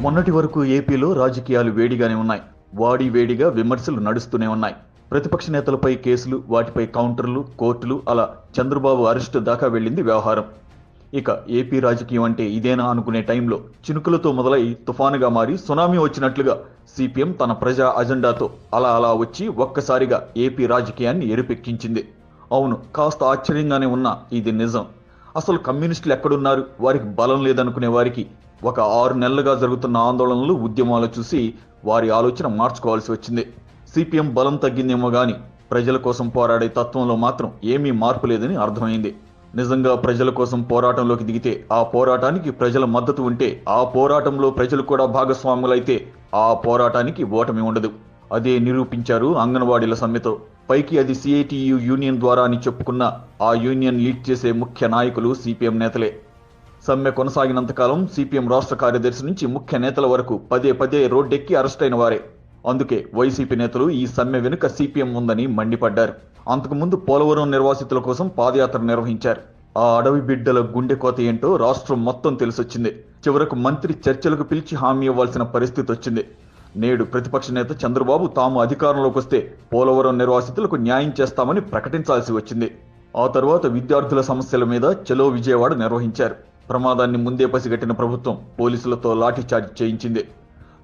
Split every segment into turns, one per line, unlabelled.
మొన్నటి వరకు ఏపీలో రాజకీయాలు వేడిగానే ఉన్నాయి. వాడి వేడిగా విమర్శలు నడుస్తూనే ఉన్నాయి. ప్రతిపక్ష నేతలపై కేసులు వాటిపై కౌంటర్లు కోర్టులు అలా చంద్రబాబు అరెస్టు దాకా వెళ్ళింది వ్యవహారం. ఇక ఏపీ రాజకీయం అంటే ఇదేనా అనుకునే టైంలో చినుకులతో మొదలై తుఫానుగా మారి సునామీ వచ్చినట్లుగా సిపిఎం తన ప్రజా అజెండాతో అలా అలా వచ్చి ఒక్కసారిగా ఏపీ రాజకీయాన్ని ఎరుపెక్కించింది. అవును కాస్త ఆశ్చర్యంగానే ఉన్నా ఇది నిజం. అసలు కమ్యూనిస్టులు ఎక్కడున్నారు? వారికి బలం లేదనుకునే వారికి ఒక ఆరు నెలలుగా జరుగుతున్న ఆందోళనలు ఉద్యమాలు చూసి వారి ఆలోచన మార్చుకోవాల్సి వచ్చింది. సిపిఎం బలం తగ్గిందేమో గాని ప్రజల కోసం పోరాడే తత్వంలో మాత్రం ఏమీ మార్పు లేదని అర్థమైంది. నిజంగా ప్రజల కోసం పోరాటంలోకి దిగితే ఆ పోరాటానికి ప్రజల మద్దతు ఉంటే ఆ పోరాటంలో ప్రజలు కూడా భాగస్వాములైతే ఆ పోరాటానికి ఓటమి ఉండదు. అదే నిరూపించారు అంగన్వాడీల సమ్మెతో. పైకి అది సిఐటియు యూనియన్ ద్వారా అని చెప్పుకున్న ఆ యూనియన్ లీడ్ చేసే ముఖ్య నాయకులు సిపిఎం నేతలే. సమ్మె కొనసాగినంతకాలం సిపిఎం రాష్ట్ర కార్యదర్శి నుంచి ముఖ్య నేతల వరకు పదే పదే రోడ్డెక్కి అరెస్ట్ అయిన వారే. అందుకే వైసీపీ నేతలు ఈ సమ్మె వెనుక సిపిఎం ఉందని మండిపడ్డారు. అంతకుముందు పోలవరం నిర్వాసితుల కోసం పాదయాత్ర నిర్వహించారు. ఆ అడవి బిడ్డల గుండె కోత ఏంటో రాష్ట్రం మొత్తం తెలిసొచ్చింది. చివరకు మంత్రి చర్చలకు పిలిచి హామీ ఇవ్వాల్సిన పరిస్థితి వచ్చింది. నేడు ప్రతిపక్ష నేత చంద్రబాబు తాము అధికారంలోకి వస్తే పోలవరం నిర్వాసితులకు న్యాయం చేస్తామని ప్రకటించాల్సి వచ్చింది. ఆ తర్వాత విద్యార్థుల సమస్యల మీద చలో విజయవాడ నిర్వహించారు. ప్రమాదాన్ని ముందే పసిగట్టిన ప్రభుత్వం పోలీసులతో లాఠీచార్జ్ చేయించింది.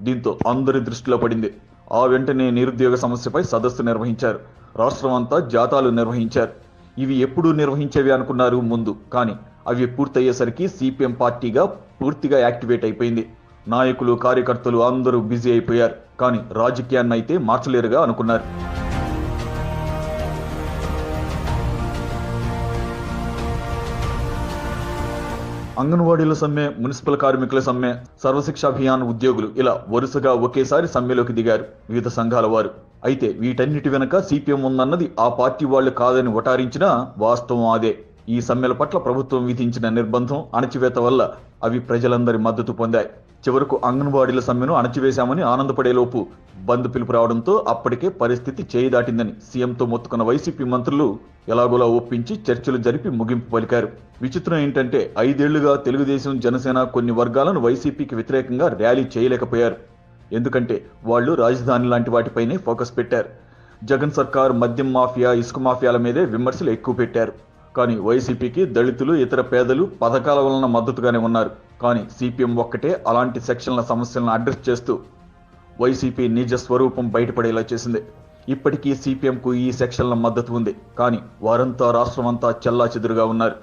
దీంతో అందరి దృష్టిలో పడింది. ఆ వెంటనే నిరుద్యోగ సమస్యపై సదస్సు నిర్వహించారు. రాష్ట్రం అంతా జాతాలు నిర్వహించారు. ఇవి ఎప్పుడూ నిర్వహించేవి అనుకున్నారు ముందు. కానీ అవి పూర్తయ్యేసరికి సిపిఎం పార్టీగా పూర్తిగా యాక్టివేట్ అయిపోయింది. నాయకులు కార్యకర్తలు అందరూ బిజీ అయిపోయారు. కానీ రాజకీయాన్ని అయితే మార్చలేరుగా అనుకున్నారు. అంగన్వాడీల సమ్మె మున్సిపల్ కార్మికుల సమ్మె సర్వశిక్ష అభియాన్ ఉద్యోగులు ఇలా వరుసగా ఒకేసారి సమ్మెలోకి దిగారు వివిధ సంఘాల వారు. అయితే వీటన్నిటి వెనక సిపిఎం ఉందన్నది ఆ పార్టీ వాళ్ళు కాదని వటారించినా వాస్తవం అదే. ఈ సమ్మెల పట్ల ప్రభుత్వం విధించిన నిర్బంధం అణచివేత వల్ల అవి ప్రజలందరి మద్దతు పొందాయి. చివరకు అంగన్వాడీల సమ్మెను అణచివేశామని ఆనందపడేలోపు బంద్ పిలుపు రావడంతో అప్పటికే పరిస్థితి చేయి దాటిందని సీఎంతో మొత్తుకున్న వైసీపీ మంత్రులు ఎలాగోలా ఒప్పించి చర్చలు జరిపి ముగింపు పలికారు. విచిత్రం ఏంటంటే ఐదేళ్ళుగా తెలుగుదేశం జనసేన కొన్ని వర్గాలను వైసీపీకి వ్యతిరేకంగా ర్యాలీ చేయలేకపోయారు. ఎందుకంటే వాళ్ళు రాజధాని లాంటి వాటిపైనే ఫోకస్ పెట్టారు. జగన్ సర్కార్ మద్యం మాఫియా ఇసుక మాఫియాల మీదే విమర్శలు ఎక్కువ పెట్టారు. కానీ వైసీపీకి దళితులు ఇతర పేదలు పథకాల వలన మద్దతుగానే ఉన్నారు. కానీ సిపిఎం ఒక్కటే అలాంటి సెక్షన్ల సమస్యలను అడ్రస్ చేస్తూ వైసీపీ నిజ స్వరూపం బయటపడేలా చేసింది. ఇప్పటికీ సిపిఎంకు ఈ సెక్షన్ల మద్దతు ఉంది. కానీ వారంతా రాష్ట్రమంతా చెల్లా చెదురుగా ఉన్నారు.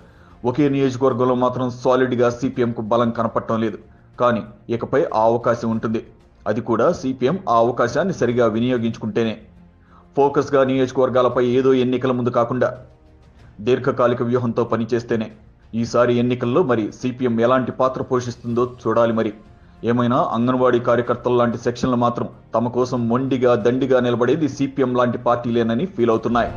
ఒకే నియోజకవర్గంలో మాత్రం సాలిడ్గా సిపిఎంకు బలం కనపడటం లేదు. కానీ ఇకపై ఆ అవకాశం ఉంటుంది. అది కూడా సిపిఎం ఆ అవకాశాన్ని సరిగా వినియోగించుకుంటేనే. ఫోకస్గా నియోజకవర్గాలపై ఏదో ఎన్నికల ముందు కాకుండా దీర్ఘకాలిక వ్యూహంతో పనిచేస్తేనే. ఈసారి ఎన్నికల్లో మరి సిపిఎం ఎలాంటి పాత్ర పోషిస్తుందో చూడాలి మరి. ఏమైనా అంగన్వాడీ కార్యకర్తల లాంటి సెక్షన్లు మాత్రం తమ కోసం మొండిగా దండిగా నిలబడేది సిపిఎం లాంటి పార్టీలేనని ఫీల్ అవుతున్నాయి.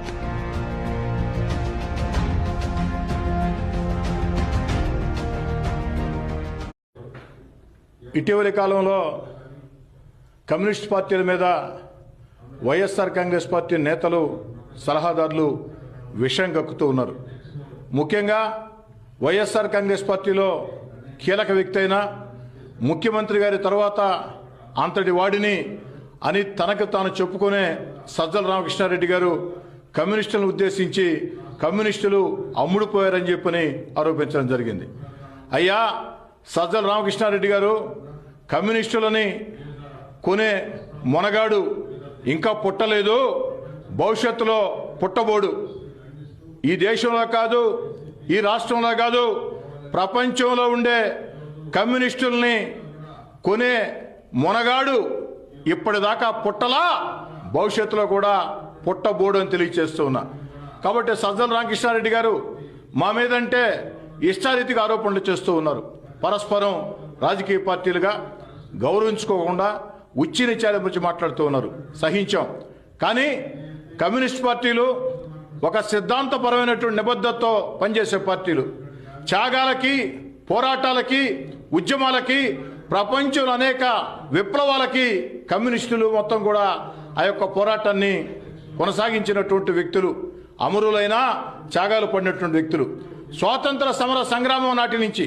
ఇటీవలి కాలంలో కమ్యూనిస్ట్ పార్టీల మీద వైఎస్ఆర్ కాంగ్రెస్ పార్టీ నేతలు సలహాదారులు విషయం కక్కుతూ ఉన్నారు. ముఖ్యంగా వైఎస్ఆర్ కాంగ్రెస్ పార్టీలో కీలక వ్యక్తి అయిన ముఖ్యమంత్రి గారి తర్వాత అంతటి వాడిని అని తనకు తాను చెప్పుకునే సజ్జల రామకృష్ణారెడ్డి గారు కమ్యూనిస్టులను ఉద్దేశించి కమ్యూనిస్టులు అమ్ముడుపోయారని చెప్పని ఆరోపించడం జరిగింది. అయ్యా సజ్జల రామకృష్ణారెడ్డి గారు కమ్యూనిస్టులని కొనే మొనగాడు ఇంకా పుట్టలేదు భవిష్యత్తులో పుట్టబోడు. ఈ దేశంలో కాదు ఈ రాష్ట్రంలో కాదు ప్రపంచంలో ఉండే కమ్యూనిస్టుల్ని కొనే మొనగాడు ఇప్పటిదాకా పుట్టలా భవిష్యత్తులో కూడా పుట్టబోడు అని తెలియజేస్తున్నా కాబట్టి సజ్జల రామకృష్ణారెడ్డి గారు మా మీదంటే ఇష్టారీతిగా ఆరోపణలు చేస్తూ ఉన్నారు. పరస్పరం రాజకీయ పార్టీలుగా గౌరవించుకోకుండా ఉచ్చిన చాల గురించి మాట్లాడుతూ ఉన్నారు. సహించాం. కానీ కమ్యూనిస్ట్ పార్టీలు ఒక సిద్ధాంతపరమైనటువంటి నిబద్ధతతో పనిచేసే పార్టీలు. త్యాగాలకి పోరాటాలకి ఉద్యమాలకి ప్రపంచంలో అనేక విప్లవాలకి కమ్యూనిస్టులు మొత్తం కూడా ఆ యొక్క పోరాటాన్ని కొనసాగించినటువంటి వ్యక్తులు అమరులైన త్యాగాలు పడినటువంటి వ్యక్తులు. స్వాతంత్ర సమర సంగ్రామం నాటి నుంచి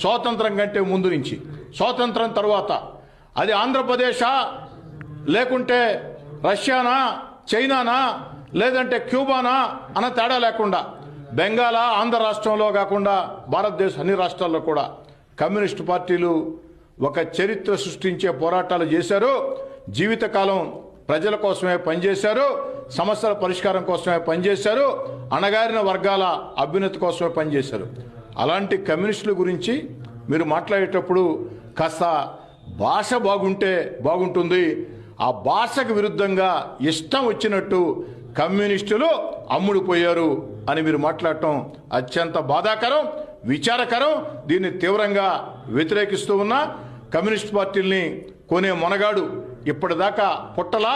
స్వాతంత్రం కంటే ముందు నుంచి స్వాతంత్రం తర్వాత. అది ఆంధ్రప్రదేశా లేకుంటే రష్యానా చైనానా? లేదంటే క్యూబానా? అన్న తేడా లేకుండా. బెంగాల్ ఆంధ్ర రాష్ట్రంలో కాకుండా భారతదేశ అన్ని రాష్ట్రాల్లో కూడా కమ్యూనిస్టు పార్టీలు ఒక చరిత్ర సృష్టించే పోరాటాలు చేశారు. జీవితకాలం ప్రజల కోసమే పనిచేశారు. సమస్యల పరిష్కారం కోసమే పనిచేశారు. అణగారిన వర్గాల అభ్యున్నతి కోసమే పనిచేశారు. అలాంటి కమ్యూనిస్టుల గురించి మీరు మాట్లాడేటప్పుడు కాస్త భాష బాగుంటే బాగుంటుంది. ఆ భాషకు విరుద్ధంగా ఇష్టం వచ్చినట్టు కమ్యూనిస్టులు అమ్ముడుపోయారు అని మీరు మాట్లాడటం అత్యంత బాధాకరం విచారకరం. దీన్ని తీవ్రంగా వ్యతిరేకిస్తూ ఉన్న కమ్యూనిస్ట్ పార్టీల్ని కొనే మొనగాడు ఇప్పటిదాకా పుట్టలా.